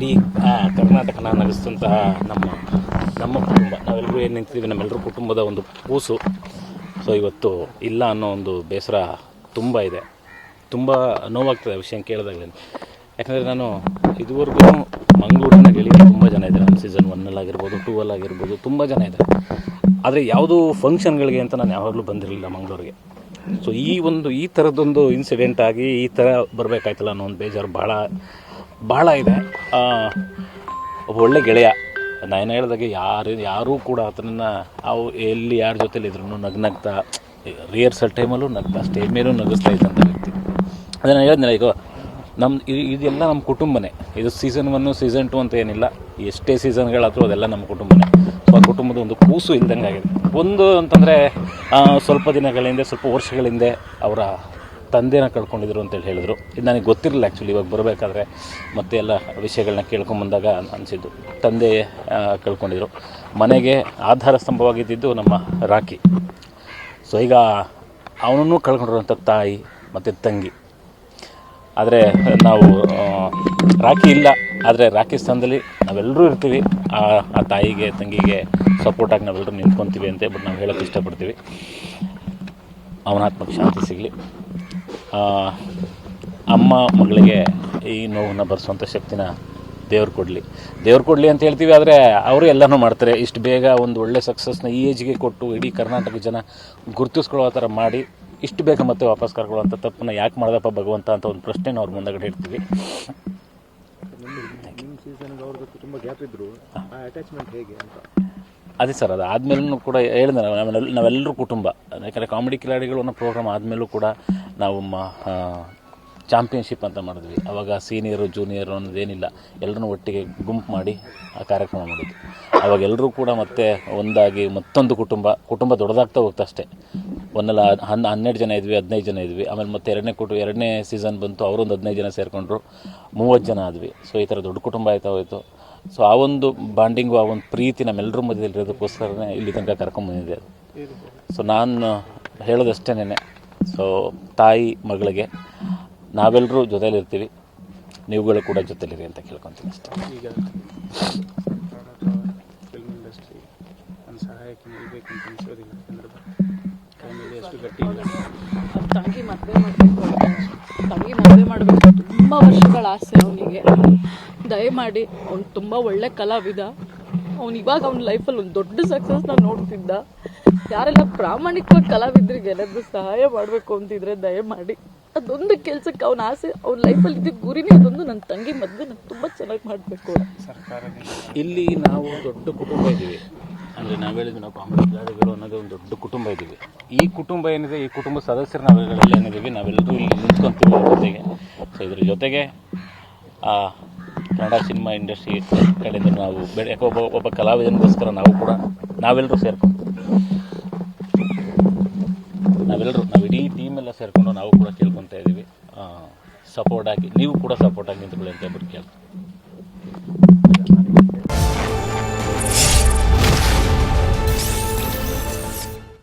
ಇಡೀ ಕರ್ನಾಟಕ ಕರ್ನಾಟಕನ ನಗಿಸಿದಂತಹ ನಮ್ಮ ನಮ್ಮ ಕುಟುಂಬ. ನಾವೆಲ್ಲರೂ ಏನು ನಿಂತಿದ್ದೀವಿ? ನಮ್ಮೆಲ್ಲರೂ ಕುಟುಂಬದ ಒಂದು ಕೂಸು. ಸೊ ಇವತ್ತು ಇಲ್ಲ ಅನ್ನೋ ಒಂದು ಬೇಸರ ತುಂಬ ಇದೆ. ತುಂಬ ನೋವಾಗ್ತದೆ ವಿಷಯ ಕೇಳಿದಾಗಲೇ. ಯಾಕಂದರೆ ನಾನು ಇದುವರೆಗೂ ಮಂಗಳೂರಿನ ಗೆಳೆಯರು ತುಂಬ ಜನ ಇದ್ದಾರೆ. ನಮ್ಮ ಸೀಸನ್ ಒನ್ನಲ್ಲಾಗಿರ್ಬೋದು ಟೂ ಆಗಿರ್ಬೋದು ತುಂಬ ಜನ ಇದ್ದಾರೆ. ಆದರೆ ಯಾವುದೂ ಫಂಕ್ಷನ್ಗಳಿಗೆ ಅಂತ ನಾನು ಯಾವಾಗಲೂ ಬಂದಿರಲಿಲ್ಲ ಮಂಗಳೂರಿಗೆ. ಸೊ ಈ ಒಂದು, ಈ ಥರದ್ದೊಂದು ಇನ್ಸಿಡೆಂಟ್ ಆಗಿ ಈ ಥರ ಬರಬೇಕಾಯ್ತಲ್ಲ ಅನ್ನೋ ಒಂದು ಬೇಜಾರು ಭಾಳ ಭಾಳ ಇದೆ. ಒಬ್ಬ ಒಳ್ಳೆ ಗೆಳೆಯ. ನಾನು ಹೇಳಿದಾಗ ಯಾರು, ಯಾರೂ ಕೂಡ ಆತನನ್ನು ಅವು ಎಲ್ಲಿ ಯಾರ ಜೊತೆಲಿ ಇದ್ರು ನಗ್ನಗ್ತಾ ರಿಹರ್ಸಲ್ ಟೈಮಲ್ಲೂ ನಗ್ತಾ ಸ್ಟೇಜ್ ಮೇಲೂ ನಗಿಸ್ತಾ ಇದ್ದಂಥ ವ್ಯಕ್ತಿ. ಅದೇ ನಾನು ಹೇಳಿದ್ನಲ್ಲ ಈಗ ನಮ್ಮ ಇದೆಲ್ಲ ನಮ್ಮ ಕುಟುಂಬನೇ. ಇದು ಸೀಸನ್ ಒನ್ನು ಸೀಸನ್ ಟು ಅಂತ ಏನಿಲ್ಲ. ಎಷ್ಟೇ ಸೀಸನ್ಗಳಾದರೂ ಅದೆಲ್ಲ ನಮ್ಮ ಕುಟುಂಬನೇ. ಸೊ, ಆ ಕುಟುಂಬದ ಒಂದು ಕೂಸು ಇಲ್ದಂಗೆ ಆಗಿದೆ ಒಂದು ಅಂತಂದರೆ ಸ್ವಲ್ಪ ದಿನಗಳ ಹಿಂದೆ ಸ್ವಲ್ಪ ವರ್ಷಗಳ ಹಿಂದೆ ಅವರ ತಂದೆನ ಕಳ್ಕೊಂಡಿದ್ರು ಅಂತೇಳಿ ಹೇಳಿದ್ರು. ಇದು ನನಗೆ ಗೊತ್ತಿರಲಿಲ್ಲ ಆ್ಯಕ್ಚುಲಿ ಇವಾಗ ಬರಬೇಕಾದ್ರೆ ಮತ್ತೆ ಎಲ್ಲ ವಿಷಯಗಳನ್ನ ಕೇಳ್ಕೊಂಬಂದಾಗ ಅನಿಸಿದ್ದು. ತಂದೆ ಕಳ್ಕೊಂಡಿದ್ರು. ಮನೆಗೆ ಆಧಾರ ಸ್ತಂಭವಾಗಿದ್ದಿದ್ದು ನಮ್ಮ ರಾಕಿ ಸೊ ಈಗ ಅವನನ್ನು ಕಳ್ಕೊಂಡಿರುವಂಥ ತಾಯಿ ಮತ್ತು ತಂಗಿ. ಆದರೆ ನಾವು ರಾಖಿ ಇಲ್ಲ. ಆದರೆ ರಾಖಿ ಸ್ಥಾನದಲ್ಲಿ ನಾವೆಲ್ಲರೂ ಇರ್ತೀವಿ. ಆ ಆ ತಾಯಿಗೆ, ತಂಗಿಗೆ ಸಪೋರ್ಟಾಗಿ ನಾವೆಲ್ಲರೂ ನಿಂತ್ಕೊತೀವಿ ಅಂತ ಬಟ್ ನಾವು ಹೇಳೋಕ್ಕೆ ಇಷ್ಟಪಡ್ತೀವಿ. ಅವನ ಆತ್ಮಕ್ಕೆ ಶಾಂತಿ ಸಿಗಲಿ. ಅಮ್ಮ ಮಗಳಿಗೆ ಈ ನೋವನ್ನು ಬರೆಸುವಂಥ ಶಕ್ತಿನ ದೇವ್ರು ಕೊಡಲಿ. ದೇವ್ರು ಕೊಡಲಿ ಅಂತ ಹೇಳ್ತೀವಿ, ಆದರೆ ಅವರು ಎಲ್ಲನೂ ಮಾಡ್ತಾರೆ. ಇಷ್ಟು ಬೇಗ ಒಂದು ಒಳ್ಳೆ ಸಕ್ಸಸ್ನ ಈ ಏಜ್ಗೆ ಕೊಟ್ಟು ಇಡೀ ಕರ್ನಾಟಕ ಜನ ಗುರುತಿಸ್ಕೊಳ್ಳೋ ಥರ ಮಾಡಿ, ಇಷ್ಟು ಬೇಗ ಮತ್ತೆ ವಾಪಸ್ ಕರ್ಕೊಳ್ಳುವಂಥ ತಪ್ಪನ್ನ ಯಾಕೆ ಮಾಡ್ದಪ್ಪ ಭಗವಂತ ಅಂತ ಒಂದು ಪ್ರಶ್ನೆನ ಅವ್ರ ಮುಂದಗಡೆ ಇಡ್ತೀವಿ. ಸೀಸನ್ಗೆ ತುಂಬ ಗ್ಯಾಪ್ ಇದ್ರು. ಆ ಅಟ್ಯಾಚ್ಮೆಂಟ್ ಹೇಗೆ ಅಂತ? ಅದೇ ಸರ್, ಅದು ಆದ್ಮೇಲೂ ಕೂಡ ಹೇಳಿದೆ ನಾವು ನಾವೆಲ್ಲ ನಾವೆಲ್ಲರೂ ಕುಟುಂಬ. ಯಾಕಂದರೆ ಕಾಮಿಡಿ ಕಿಲಾಡಿಗಳು ಅನ್ನೋ ಪ್ರೋಗ್ರಾಮ್ ಆದಮೇಲೂ ಕೂಡ ನಾವು ಮ ಚಾಂಪಿಯನ್ಶಿಪ್ ಅಂತ ಮಾಡಿದ್ವಿ. ಅವಾಗ ಸೀನಿಯರು ಜೂನಿಯರು ಅನ್ನೋದೇನಿಲ್ಲ. ಎಲ್ಲರೂ ಒಟ್ಟಿಗೆ ಗುಂಪು ಮಾಡಿ, ಆ ಕಾರ್ಯಕ್ರಮ ಮಾಡಿದ್ವಿ. ಅವಾಗ ಎಲ್ಲರೂ ಕೂಡ ಮತ್ತೆ ಒಂದಾಗಿ ಮತ್ತೊಂದು ಕುಟುಂಬ ಕುಟುಂಬ ದೊಡ್ಡದಾಗ್ತಾ ಹೋಗ್ತಾ ಅಷ್ಟೇ. ಒಂದಲ್ಲ ಹನ್ ಹನ್ನೆರಡು ಜನ ಇದ್ವಿ, ಹದಿನೈದು ಜನ ಇದ್ವಿ. ಆಮೇಲೆ ಮತ್ತೆ ಎರಡನೇ ಕುಟು, ಎರಡನೇ ಸೀಸನ್ ಬಂತು, ಅವರೊಂದು ಹದಿನೈದು ಜನ ಸೇರಿಕೊಂಡ್ರು. ಮೂವತ್ತು ಜನ ಆದ್ವಿ. ಸೊ ಈ ಥರ ದೊಡ್ಡ ಕುಟುಂಬ ಆಯ್ತಾ ಹೋಯಿತು. ಸೊ ಆ ಒಂದು ಬಾಂಡಿಂಗು ಆ ಒಂದು ಪ್ರೀತಿ ನಮ್ಮೆಲ್ಲರ ಮಧ್ಯದಲ್ಲಿ ಇರೋದಕ್ಕೋಸ್ಕರನೇ ಇಲ್ಲಿ ತನಕ ಕರ್ಕೊಂಬಂದಿದೆ ಅದು. ಸೊ ನಾನು ಹೇಳೋದಷ್ಟೇನೆ ಸೊ ತಾಯಿ ಮಗಳಿಗೆ ನಾವೆಲ್ಲರೂ ಜೊತೆಯಲ್ಲಿರ್ತೀವಿ ನೀವುಗಳು ಕೂಡ ಜೊತೆಲಿರಿ ಅಂತ ಕೇಳ್ಕೊತೀನಿ ಅಷ್ಟೇ. ಈಗ ಫಿಲ್ಮ್ ಇಂಡಸ್ಟ್ರಿ ನನ್ನ ಸಹಾಯಕ್ಕೆ ನಿಲ್ಬೇಕು ಅಂತ ಅನ್ಸೋದಿಲ್ಲ. ಯಾಕಂದ್ರೆ ಕೈನಲ್ಲಿ ಅಷ್ಟು ಗಟ್ಟಿ ಇಲ್ಲ. ಅವ್ರ ತಂಗಿ ಮದುವೆ ಮಾಡಬೇಕು ತಂಗಿ ಮದುವೆ ಮಾಡಬೇಕು ತುಂಬ ವರ್ಷಗಳ ಆಸೆ ಅವನಿಗೆ. ದಯಮಾಡಿ, ಅವ್ನು ತುಂಬ ಒಳ್ಳೆ ಕಲಾವಿದ. ಅವ್ನು ಇವಾಗ ಅವ್ನ ಲೈಫಲ್ಲಿ ಒಂದು ದೊಡ್ಡ ಸಕ್ಸಸ್ನ ನೋಡ್ತಿದ್ದ. ಯಾರೆಲ್ಲ ಪ್ರಾಮಾಣಿಕವಾಗಿ ಕಲಾವಿದ್ರಿಗೆ ಏನಾದರೂ ಸಹಾಯ ಮಾಡಬೇಕು ಅಂತಿದ್ರೆ ದಯಮಾಡಿ. ಅದೊಂದು ಕೆಲಸಕ್ಕೆ ಅವನ ಆಸೆ, ಅವ್ನ ಲೈಫಲ್ಲಿ ಇದ್ದ ಗುರಿನೇ ಅದೊಂದು. ನನ್ನ ತಂಗಿ ಮದುವೆ ನಾನು ತುಂಬ ಚೆನ್ನಾಗಿ ಮಾಡಬೇಕು ಸರ್ಕಾರ ಇಲ್ಲಿ ನಾವು ದೊಡ್ಡ ಕುಟುಂಬ ಇದ್ದೀವಿ. ಅಂದರೆ ನಾವು ಹೇಳಿದ್ವಿ ನಾವು ಕಾಂಗ್ರೆಸ್ ಜಾಡಿಗಳು ಅನ್ನೋದು ಒಂದು ದೊಡ್ಡ ಕುಟುಂಬ ಇದ್ದೀವಿ. ಈ ಕುಟುಂಬ ಏನಿದೆ, ಈ ಕುಟುಂಬ ಸದಸ್ಯರ ನಾವೆಲ್ಲ ಏನಿದ್ದೀವಿ, ನಾವೆಲ್ಲರೂ ಇಲ್ಲಿ ನಿಂತ್ಕೊಂತೀವಿ ಜೊತೆಗೆ. ಸೊ ಇದ್ರ ಜೊತೆಗೆ ಕನ್ನಡ ಸಿನಿಮಾ ಇಂಡಸ್ಟ್ರಿ ಕಡೆಯಿಂದ ನಾವು ಯಾಕೆ ಒಬ್ಬ ಒಬ್ಬ ಕಲಾವಿದನಿಗೋಸ್ಕರ ನಾವು ಕೂಡ ನಾವೆಲ್ಲರೂ ಸೇರ್ಕೊಂಡು ನಾವೆಲ್ಲರೂ ನಾವು ಇಡೀ ಟೀಮ್ ಎಲ್ಲ ಸೇರಿಕೊಂಡು ನಾವು ಕೂಡ ಕೇಳ್ಕೊತಾ ಇದ್ದೀವಿ. ಸಪೋರ್ಟ್ ಆಗಿ ನೀವು ಕೂಡ ಸಪೋರ್ಟ್ ಆಗಿ ನಿಂತ್ಕೊಳ್ಳಿ ಅಂತ ಹೇಳ್ಬಿಟ್ಟು ಕೇಳ್ತೀವಿ